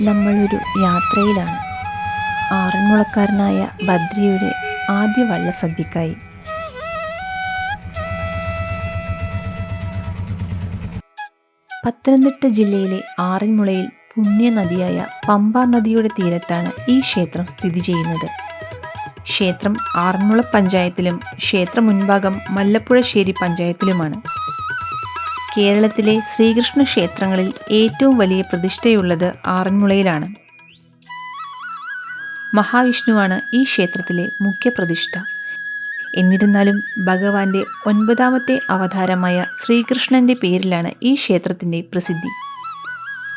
നമ്മളൊരു യാത്രയിലാണ്. ആറന്മുളക്കാരനായ ബദ്രിയുടെ ആദ്യ വള്ളസദ്യക്കായി പത്തനംതിട്ട ജില്ലയിലെ ആറന്മുളയിൽ പുണ്യനദിയായ പമ്പാ നദിയുടെ തീരത്താണ് ഈ ക്ഷേത്രം സ്ഥിതി ചെയ്യുന്നത്. ക്ഷേത്രം ആറന്മുള പഞ്ചായത്തിലും ക്ഷേത്ര മുൻഭാഗം മല്ലപ്പുഴശ്ശേരി പഞ്ചായത്തിലുമാണ്. കേരളത്തിലെ ശ്രീകൃഷ്ണ ക്ഷേത്രങ്ങളിൽ ഏറ്റവും വലിയ പ്രതിഷ്ഠയുള്ളത് ആറന്മുളയിലാണ്. മഹാവിഷ്ണുവാണ് ഈ ക്ഷേത്രത്തിലെ മുഖ്യ പ്രതിഷ്ഠ. എന്നിരുന്നാലും ഭഗവാന്റെ ഒൻപതാമത്തെ അവതാരമായ ശ്രീകൃഷ്ണന്റെ പേരിലാണ് ഈ ക്ഷേത്രത്തിന്റെ പ്രസിദ്ധി.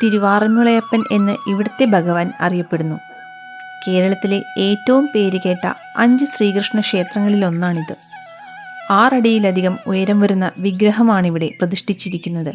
തിരുവാറന്മുളയപ്പൻ എന്ന് ഇവിടുത്തെ ഭഗവാൻ അറിയപ്പെടുന്നു. കേരളത്തിലെ ഏറ്റവും പേരുകേട്ട അഞ്ച് ശ്രീകൃഷ്ണ ക്ഷേത്രങ്ങളിലൊന്നാണിത്. ആറടിയിലധികം ഉയരം വരുന്ന വിഗ്രഹമാണിവിടെ പ്രതിഷ്ഠിച്ചിരിക്കുന്നത്.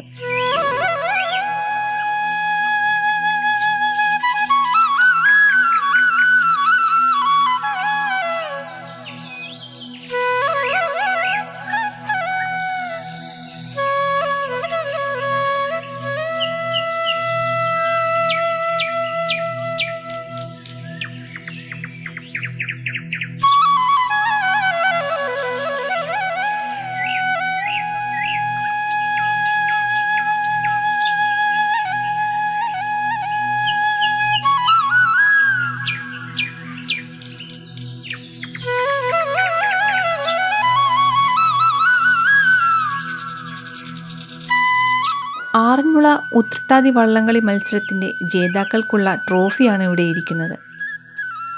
ഉത്രട്ടാതി വള്ളംകളി മത്സരത്തിന്റെ ജേതാക്കൾക്കുള്ള ട്രോഫിയാണ് ഇവിടെ ഇരിക്കുന്നത്.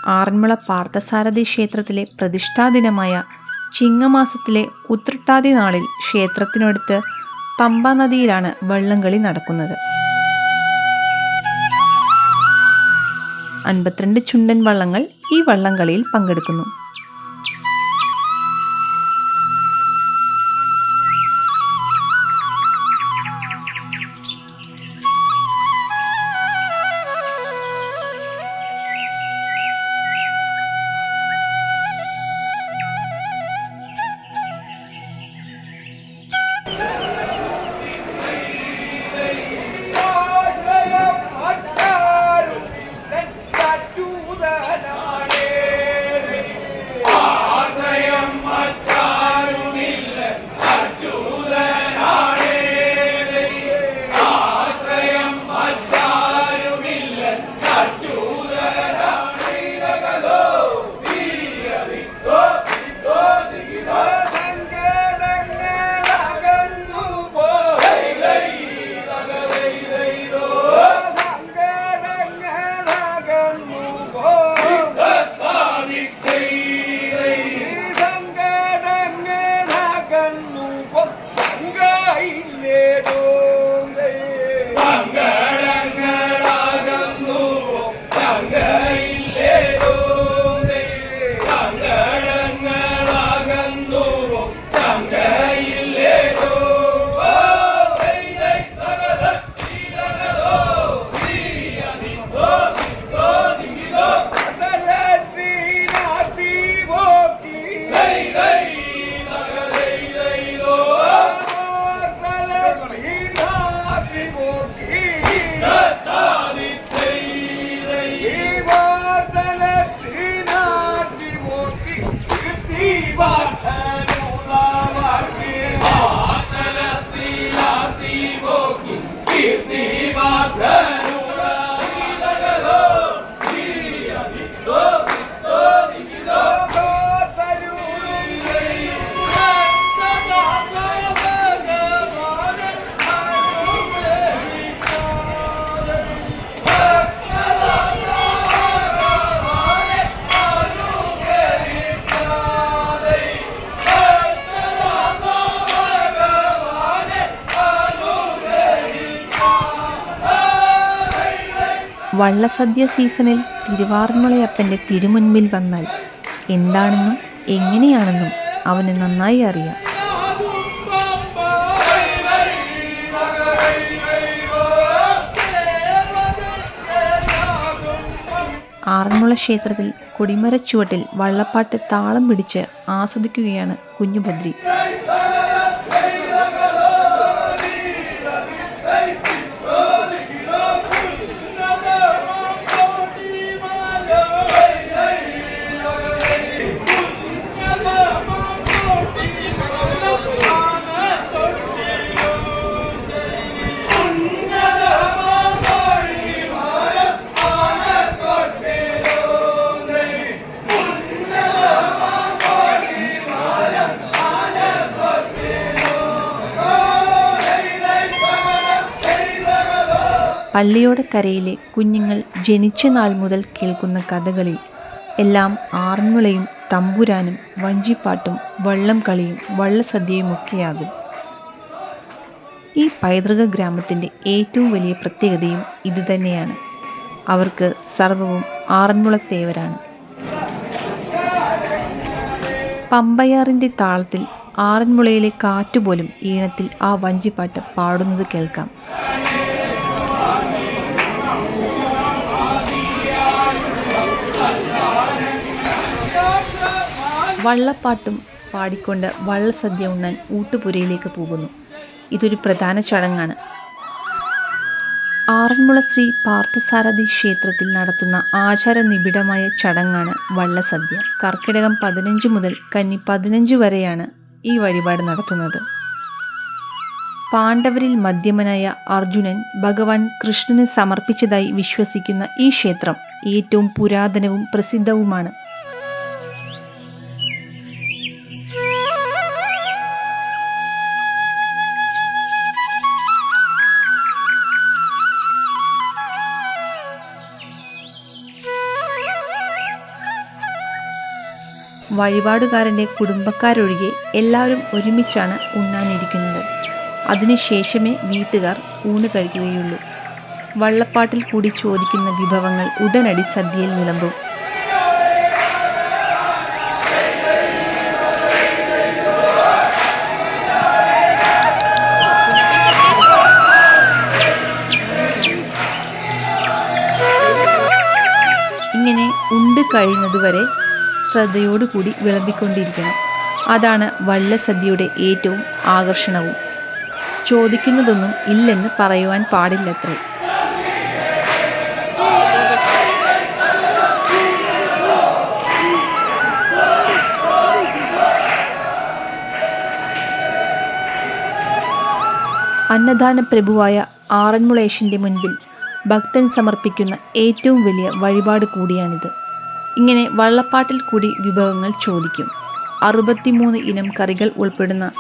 ആറന്മുള പാർത്ഥസാരഥി ക്ഷേത്രത്തിലെ പ്രതിഷ്ഠാദിനമായ ചിങ്ങമാസത്തിലെ ഉത്രട്ടാതി നാളിൽ ക്ഷേത്രത്തിനടുത്ത് പമ്പാ നദിയിലാണ് വള്ളംകളി നടക്കുന്നത്. അൻപത്തിരണ്ട് ചുണ്ടൻ വള്ളങ്ങൾ ഈ വള്ളംകളിയിൽ പങ്കെടുക്കുന്നു. വള്ളസദ്യ സീസണിൽ തിരുവാർമുളയപ്പന്റെ തിരുമുൻപിൽ വന്നാൽ എന്താണെന്നും എങ്ങനെയാണെന്നും അവന് നന്നായി അറിയാം. ആറന്മുള ക്ഷേത്രത്തിൽ കൊടിമരച്ചുവട്ടിൽ വള്ളപ്പാട്ട് താളം പിടിച്ച് ആസ്വദിക്കുകയാണ് കുഞ്ഞുഭദ്രി ോ പള്ളിയോടക്കരയിലെ കുഞ്ഞുങ്ങൾ ജനിച്ച നാൾ മുതൽ കേൾക്കുന്ന കഥകളിൽ എല്ലാം ആർമുളയും തമ്പുരാനും വഞ്ചിപ്പാട്ടും വള്ളം കളിയും വള്ളസദ്യയുമൊക്കെയാകും. ഈ പൈതൃക ഗ്രാമത്തിന്റെ ഏറ്റവും വലിയ പ്രത്യേകതയും ഇതുതന്നെയാണ് അവർക്ക് സർവവും ആറന്മുളത്തേവരാണ് പമ്പയാറിന്റെ താളത്തിൽ ആറന്മുളയിലെ കാറ്റുപോലും ഈണത്തിൽ ആ വഞ്ചിപ്പാട്ട് പാടുന്നത് കേൾക്കാം. വള്ളപ്പാട്ടും പാടിക്കൊണ്ട് വള്ളസദ്യ ഉണ്ണാൻ ഊട്ടുപുരയിലേക്ക് പോകുന്നു. ഇതൊരു പ്രധാന ചടങ്ങാണ്. ആറന്മുള ശ്രീ പാർത്ഥസാരഥി ക്ഷേത്രത്തിൽ നടത്തുന്ന ആചാര നിബിഡമായ ചടങ്ങാണ് വള്ളസദ്യ. കർക്കിടകം പതിനഞ്ച് മുതൽ കന്നി പതിനഞ്ച് വരെയാണ് ഈ വഴിപാട് നടത്തുന്നത്. പാണ്ഡവരിൽ മധ്യമനായ അർജുനൻ ഭഗവാൻ കൃഷ്ണന് സമർപ്പിച്ചതായി വിശ്വസിക്കുന്ന ഈ ക്ഷേത്രം ഏറ്റവും പുരാതനവും പ്രസിദ്ധവുമാണ്. വഴിപാടുകാരന്റെ കുടുംബക്കാരൊഴികെ എല്ലാവരും ഒരുമിച്ചാണ് ഉണ്ണാനിരിക്കുന്നത്. അതിനുശേഷമേ വീട്ടുകാർ ഊണ് കഴിക്കുകയുള്ളൂ. വള്ളപ്പാട്ടിൽ കൂടി ചോദിക്കുന്ന വിഭവങ്ങൾ ഉടനടി സദ്യയിൽ വിളമ്പും. ഇങ്ങനെ ഉണ്ട് കഴിയുന്നതുവരെ ശ്രദ്ധയോടുകൂടി വിളമ്പിക്കൊണ്ടിരിക്കണം. അതാണ് വള്ളസദ്യയുടെ ഏറ്റവും ആകർഷണവും. ചോദിക്കുന്നതൊന്നും ഇല്ലെന്ന് പറയുവാൻ പാടില്ലത്രേ. അന്നദാന പ്രഭുവായ ആറന്മുളേശന്റെ മുൻപിൽ ഭക്തൻ സമർപ്പിക്കുന്ന ഏറ്റവും വലിയ വഴിപാട് കൂടിയാണിത്. ഇങ്ങനെ വള്ളപ്പാട്ടിൽ കൂടി വിഭവങ്ങൾ ചോദിക്കും. അറുപത്തിമൂന്ന് ഇനം കറികൾ ഉൾപ്പെടുന്ന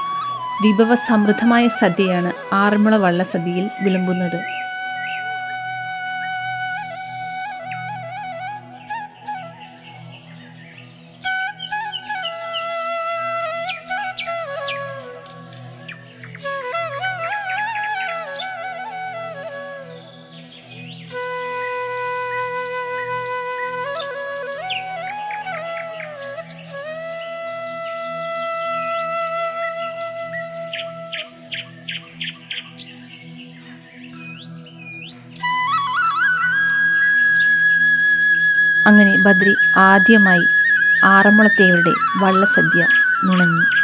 വിഭവ സമൃദ്ധമായ സദ്യയാണ് ആറന്മുള വള്ളസദ്യയിൽ വിളമ്പുന്നത്. അങ്ങനെ ബദ്രി ആദ്യമായി ആറന്മുളത്തേവരുടെ വള്ളസദ്യ നുണഞ്ഞു.